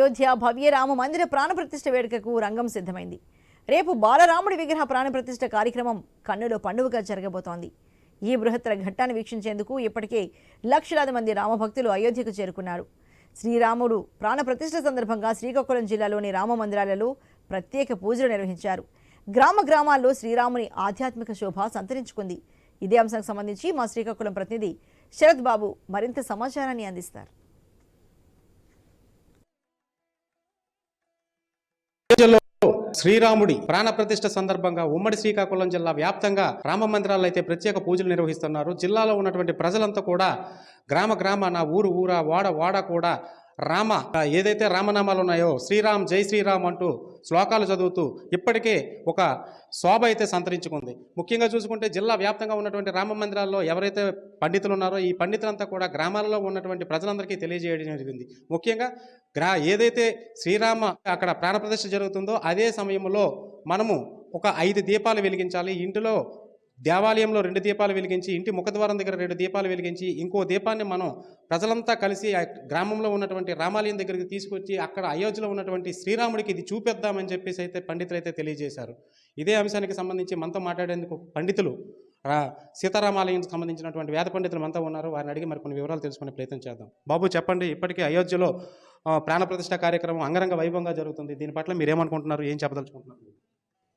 అయోధ్య భవ్య రామ మందిర ప్రాణప్రతిష్ఠ వేడుకకు రంగం సిద్ధమైంది. రేపు బాలరాముడి విగ్రహ ప్రాణప్రతిష్ఠ కార్యక్రమం కన్నులో పండుగగా జరగబోతోంది. ఈ బృహత్తర ఘట్టాన్ని వీక్షించేందుకు ఇప్పటికే లక్షలాది మంది రామభక్తులు అయోధ్యకు చేరుకున్నారు. శ్రీరాముడు ప్రాణప్రతిష్ఠ సందర్భంగా శ్రీకాకుళం జిల్లాలోని రామ మందిరాలలో ప్రత్యేక పూజలు నిర్వహించారు. గ్రామ గ్రామాల్లో శ్రీరాముని ఆధ్యాత్మిక శోభ సంతరించుకుంది. ఇదే అంశానికి సంబంధించి మా శ్రీకాకుళం ప్రతినిధి శరత్ బాబు మరింత సమాచారాన్ని అందిస్తారు. శ్రీరాముడి ప్రాణ ప్రతిష్ట సందర్భంగా ఉమ్మడి శ్రీకాకుళం జిల్లా వ్యాప్తంగా రామ మందిరాల్లో అయితే ప్రత్యేక పూజలు నిర్వహిస్తున్నారు. జిల్లాలో ఉన్నటువంటి ప్రజలంతా కూడా గ్రామ గ్రామాన ఊరు ఊరా వాడ వాడ కూడా రామ ఏదైతే రామనామాలు ఉన్నాయో శ్రీరామ్ జై శ్రీరామ్ అంటూ శ్లోకాలు చదువుతూ ఇప్పటికే ఒక శోభ అయితే సంతరించుకుంది. ముఖ్యంగా చూసుకుంటే జిల్లా వ్యాప్తంగా ఉన్నటువంటి రామ మందిరాల్లో ఎవరైతే పండితులు ఉన్నారో ఈ పండితులంతా కూడా గ్రామాలలో ఉన్నటువంటి ప్రజలందరికీ తెలియజేయడం జరిగింది. ముఖ్యంగా గ్రా ఏదైతే శ్రీరామ అక్కడ ప్రాణప్రతిష్ఠ జరుగుతుందో అదే సమయంలో మనము ఒక ఐదు దీపాలు వెలిగించాలి. ఇంటిలో దేవాలయంలో రెండు దీపాలు వెలిగించి ఇంటి ముఖద్వారం దగ్గర రెండు దీపాలు వెలిగించి ఇంకో దీపాన్ని మనం ప్రజలంతా కలిసి ఆ గ్రామంలో ఉన్నటువంటి రామాలయం దగ్గరికి తీసుకొచ్చి అక్కడ అయోధ్యలో ఉన్నటువంటి శ్రీరాముడికి ఇది చూపిద్దామని చెప్పేసి అయితే పండితులు అయితే తెలియజేశారు. ఇదే అంశానికి సంబంధించి మనతో మాట్లాడేందుకు పండితులు సీతారామాలయానికి సంబంధించినటువంటి వేద పండితులు మనతో ఉన్నారు. వారిని అడిగి మరి కొన్ని వివరాలు తెలుసుకునే ప్రయత్నం చేద్దాం. బాబు చెప్పండి ఇప్పటికీ అయోధ్యలో ప్రాణప్రతిష్ఠ కార్యక్రమం అంగరంగ వైభవంగా జరుగుతుంది. దీని పట్ల మీరు ఏమనుకుంటున్నారు ఏం చెప్పదలుచుకుంటున్నారు?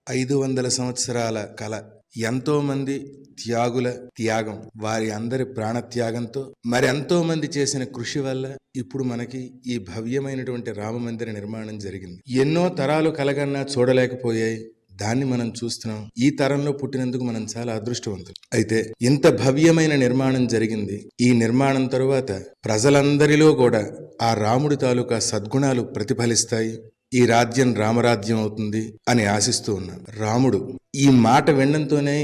ఐదు వందల సంవత్సరాల కల ఎంతోమంది త్యాగుల త్యాగం వారి అందరి ప్రాణత్యాగంతో మరి మంది చేసిన కృషి వల్ల ఇప్పుడు మనకి ఈ భవ్యమైనటువంటి రామ మందిర నిర్మాణం జరిగింది. ఎన్నో తరాలు కలగన్నా చూడలేకపోయాయి. దాన్ని మనం చూస్తున్నాం. ఈ తరంలో పుట్టినందుకు మనం చాలా అదృష్టవంతులు. అయితే ఇంత భవ్యమైన నిర్మాణం జరిగింది. ఈ నిర్మాణం తరువాత ప్రజలందరిలో కూడా ఆ రాముడి తాలూకా సద్గుణాలు ప్రతిఫలిస్తాయి. ఈ రాజ్యం రామరాజ్యం అవుతుంది అని ఆశిస్తూ ఉన్నాను. రాముడు ఈ మాట వినడంతోనే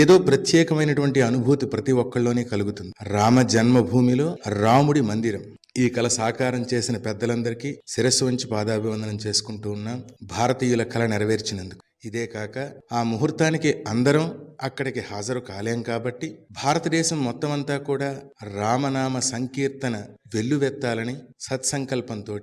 ఏదో ప్రత్యేకమైనటువంటి అనుభూతి ప్రతి ఒక్కళ్ళలోనే కలుగుతుంది. రామ జన్మభూమిలో రాముడి మందిరం. ఈ కళ సాకారం చేసిన పెద్దలందరికీ శిరస్సు వంచి పాదాభివందనం చేసుకుంటూ ఉన్నాం. భారతీయుల కళ నెరవేర్చినందుకు. ఇదే కాక ఆ ముహూర్తానికి అందరం అక్కడికి హాజరు కాలేం కాబట్టి భారతదేశం మొత్తం అంతా కూడా రామనామ సంకీర్తన వెల్లువెత్తాలని సత్సంకల్పంతో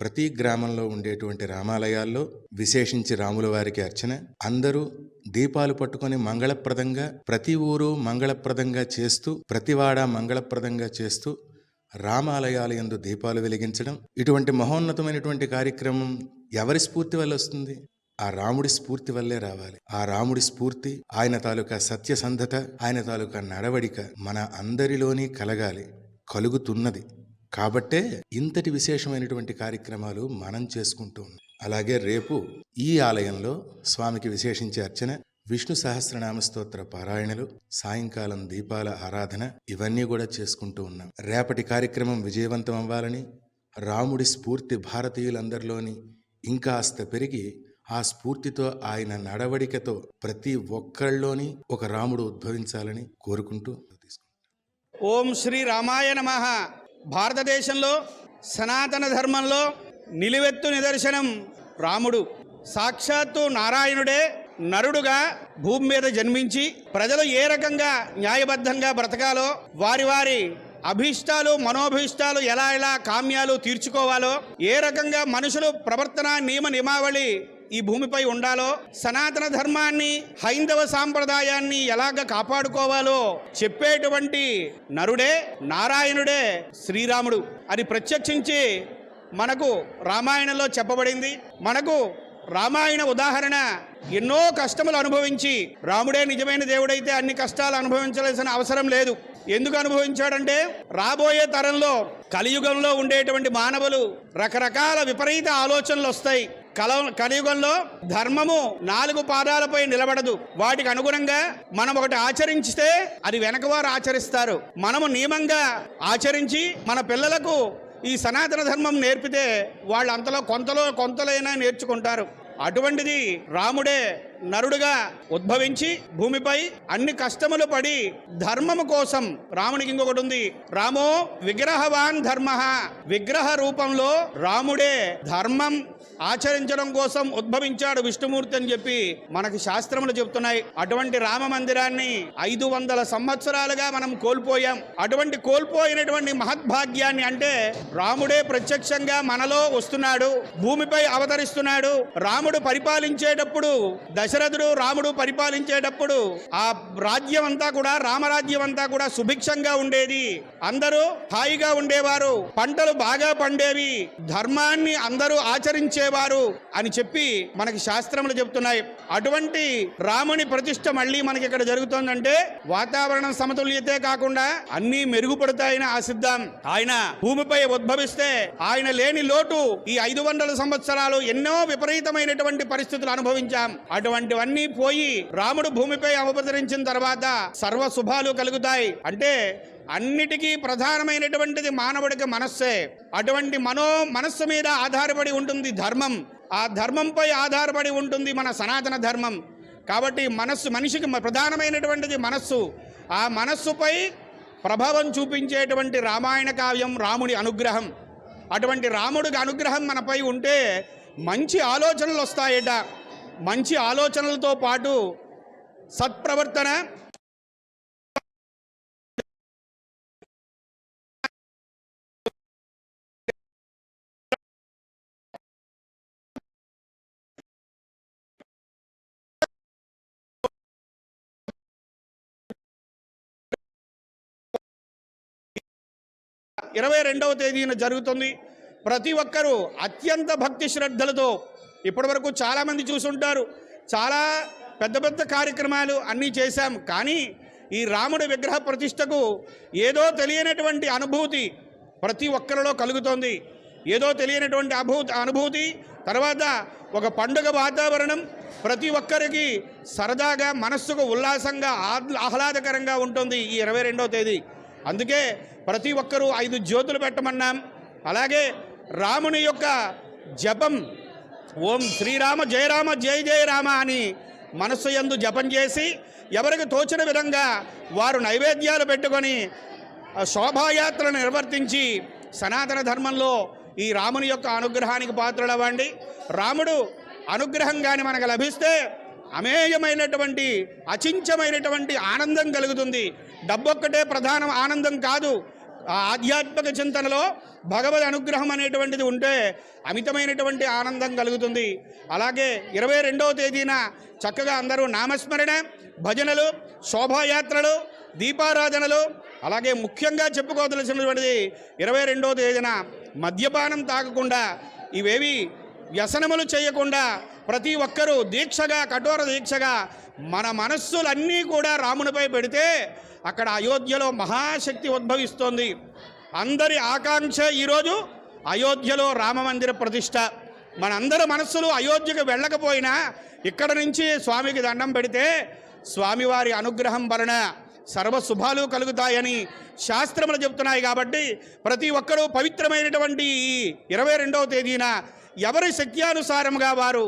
ప్రతి గ్రామంలో ఉండేటువంటి రామాలయాల్లో విశేషించి రాముల వారికి అర్చన. అందరూ దీపాలు పట్టుకొని మంగళప్రదంగా ప్రతి ఊరు మంగళప్రదంగా చేస్తూ ప్రతివాడ మంగళప్రదంగా చేస్తూ రామాలయాల యందు దీపాలు వెలిగించడం. ఇటువంటి మహోన్నతమైనటువంటి కార్యక్రమం ఎవరి స్ఫూర్తి వల్ల వస్తుంది? ఆ రాముడి స్ఫూర్తి వల్లే రావాలి. ఆ రాముడి స్ఫూర్తి ఆయన తాలూకా సత్యసంధత ఆయన తాలూకా నడవడిక మన అందరిలోని కలగాలి కలుగుతున్నది. కాబట్టే ఇంతటి విశేషమైనటువంటి కార్యక్రమాలు మనం చేసుకుంటూ ఉన్నాం. అలాగే రేపు ఈ ఆలయంలో స్వామికి విశేషించే అర్చన విష్ణు సహస్రనామ స్తోత్ర పారాయణలు సాయంకాలం దీపాల ఆరాధన ఇవన్నీ కూడా చేసుకుంటూ ఉన్నాం. రేపటి కార్యక్రమం విజయవంతం అవ్వాలని రాముడి స్ఫూర్తి భారతీయులందరిలోని ఇంకాస్త పెరిగి ఆ స్ఫూర్తితో ఆయన నడవడికతో ప్రతి ఒక్కళ్ళలోని ఒక రాముడు ఉద్భవించాలని కోరుకుంటూ ఓం శ్రీ రామాయ నమ. భారతదేశంలో సనాతన ధర్మంలో నిలువెత్తు నిదర్శనం రాముడు. సాక్షాత్తు నారాయణుడే నరుడుగా భూమి మీద జన్మించి ప్రజలు ఏ రకంగా న్యాయబద్ధంగా బ్రతకాలో వారి వారి అభీష్టాలు మనోభీష్టాలు ఎలా ఎలా కామ్యాలు తీర్చుకోవాలో ఏ రకంగా మనుషులు ప్రవర్తన నియమ నియమావళి ఈ భూమిపై ఉండాలో? సనాతన ధర్మాన్ని హైందవ సాంప్రదాయాన్ని ఎలాగ కాపాడుకోవాలో చెప్పేటువంటి నరుడే నారాయణుడే శ్రీరాముడు. అది ప్రత్యక్షించి మనకు రామాయణంలో చెప్పబడింది. మనకు రామాయణ ఉదాహరణ ఎన్నో కష్టములు అనుభవించి రాముడే నిజమైన దేవుడైతే అన్ని కష్టాలు అనుభవించాల్సిన అవసరం లేదు. ఎందుకు అనుభవించాడంటే రాబోయే తరంలో కలియుగంలో ఉండేటువంటి మానవులు రకరకాల విపరీత ఆలోచనలు వస్తాయి. కల కలియుగంలో ధర్మము నాలుగు పాదాలపై నిలబడదు. వాటికి అనుగుణంగా మనం ఒకటి ఆచరించితే అది వెనకవారు ఆచరిస్తారు. మనము నియమంగా ఆచరించి మన పిల్లలకు ఈ సనాతన ధర్మం నేర్పితే వాళ్ళు అంతలో కొంతలో కొంతలైనా నేర్చుకుంటారు. అటువంటిది రాముడే నరుడుగా ఉద్భవించి భూమిపై అన్ని కష్టములు పడి ధర్మము కోసం రామునికి ఇంకొకటి ఉంది. రామో విగ్రహవాన్ ధర్మ. విగ్రహ రూపంలో రాముడే ధర్మం ఆచరించడం కోసం ఉద్భవించాడు విష్ణుమూర్తి అని చెప్పి మనకి శాస్త్రములు చెప్తున్నాయి అటువంటి రామ మందిరాన్ని ఐదు వందల సంవత్సరాలుగా మనం కోల్పోయాం. అటువంటి కోల్పోయినటువంటి మహద్భాగ్యాన్ని అంటే రాముడే ప్రత్యక్షంగా మనలో వస్తున్నాడు భూమిపై అవతరిస్తున్నాడు. రాముడు పరిపాలించేటప్పుడు దశరథుడు రాముడు పరిపాలించేటప్పుడు ఆ రాజ్యం అంతా కూడా రామరాజ్యం అంతా కూడా సుభిక్షంగా ఉండేది. అందరూ హాయిగా ఉండేవారు. పంటలు బాగా పండేవి. ధర్మాన్ని అందరూ ఆచరించేవారు అని చెప్పి మనకి శాస్త్రములు చెప్తున్నాయి అటువంటి రాముని ప్రతిష్ట మళ్ళీ మనకి ఇక్కడ జరుగుతోందంటే వాతావరణం సమతుల్యతే కాకుండా అన్నీ మెరుగుపడతాయని ఆశిద్దాం. ఆయన భూమిపై ఉద్భవిస్తే ఆయన లేని లోటు ఈ ఐదు వందల సంవత్సరాలు ఎన్నో విపరీతమైనటువంటి పరిస్థితులు అనుభవించాం. అటువంటి అటువంటివన్నీ పోయి రాముడు భూమిపై అవతరించిన తర్వాత సర్వ శుభాలు కలుగుతాయి. అంటే అన్నిటికీ ప్రధానమైనటువంటిది మానవుడికి మనస్సే. అటువంటి మనో మనస్సు మీద ఆధారపడి ఉంటుంది ధర్మం. ఆ ధర్మంపై ఆధారపడి ఉంటుంది మన సనాతన ధర్మం. కాబట్టి మనస్సు మనిషికి ప్రధానమైనటువంటిది మనస్సు. ఆ మనస్సుపై ప్రభావం చూపించేటువంటి రామాయణ కావ్యం రాముడి అనుగ్రహం. అటువంటి రాముడికి అనుగ్రహం మనపై ఉంటే మంచి ఆలోచనలు వస్తాయట. మంచి ఆలోచనలతో పాటు సత్ప్రవర్తన ఇరవై రెండవ తేదీన జరుగుతుంది. ప్రతి ఒక్కరూ అత్యంత భక్తి శ్రద్ధలతో ఇప్పటివరకు చాలామంది చూసుంటారు. చాలా పెద్ద పెద్ద కార్యక్రమాలు అన్నీ చేశాం. కానీ ఈ రాముడి విగ్రహ ప్రతిష్టకు ఏదో తెలియనటువంటి అనుభూతి ప్రతి ఒక్కరిలో కలుగుతోంది. ఏదో తెలియనటువంటి అనుభూతి అనుభూతి తర్వాత ఒక పండుగ వాతావరణం ప్రతి ఒక్కరికి సరదాగా మనస్సుకు ఉల్లాసంగా ఆహ్లా- ఆహ్లాదకరంగా ఉంటుంది ఈ ఇరవై రెండవ తేదీ. అందుకే ప్రతి ఒక్కరూ ఐదు జ్యోతులు పెట్టమన్నాం. అలాగే రాముని యొక్క జపం ఓం శ్రీరామ జయరామ జయ జయ రామ అని మనస్సు యందు జపం చేసి ఎవరికి తోచిన విధంగా వారు నైవేద్యాలు పెట్టుకొని శోభాయాత్రను నిర్వర్తించి సనాతన ధర్మంలో ఈ రాముని యొక్క అనుగ్రహానికి పాత్రలవ్వండి. రాముడు అనుగ్రహం కానీ మనకు లభిస్తే అమేయమైనటువంటి అచించమైనటువంటి ఆనందం కలుగుతుంది. డబ్బొక్కటే ప్రధానం ఆనందం కాదు. ఆ ఆధ్యాత్మిక చింతనలో భగవద్ అనుగ్రహం అనేటువంటిది ఉంటే అమితమైనటువంటి ఆనందం కలుగుతుంది. అలాగే ఇరవై రెండవ తేదీన చక్కగా అందరూ నామస్మరణ భజనలు శోభాయాత్రలు దీపారాధనలు అలాగే ముఖ్యంగా చెప్పుకోదలసినటువంటిది ఇరవై రెండవ తేదీన మద్యపానం తాగకుండా ఇవేవి వ్యసనములు చేయకుండా ప్రతి ఒక్కరూ దీక్షగా కఠోర దీక్షగా మన మనస్సులన్నీ కూడా రామునిపై పెడితే అక్కడ అయోధ్యలో మహాశక్తి ఉద్భవిస్తోంది. అందరి ఆకాంక్ష ఈరోజు అయోధ్యలో రామమందిర ప్రతిష్ట. మనందరి మనస్సులు అయోధ్యకు వెళ్ళకపోయినా ఇక్కడ నుంచి స్వామికి దండం పెడితే స్వామివారి అనుగ్రహం వలన సర్వశుభాలు కలుగుతాయని శాస్త్రములు చెప్తున్నాయి కాబట్టి ప్రతి ఒక్కరూ పవిత్రమైనటువంటి ఇరవై రెండవ తేదీన ఎవరి శక్త్యానుసారముగా వారు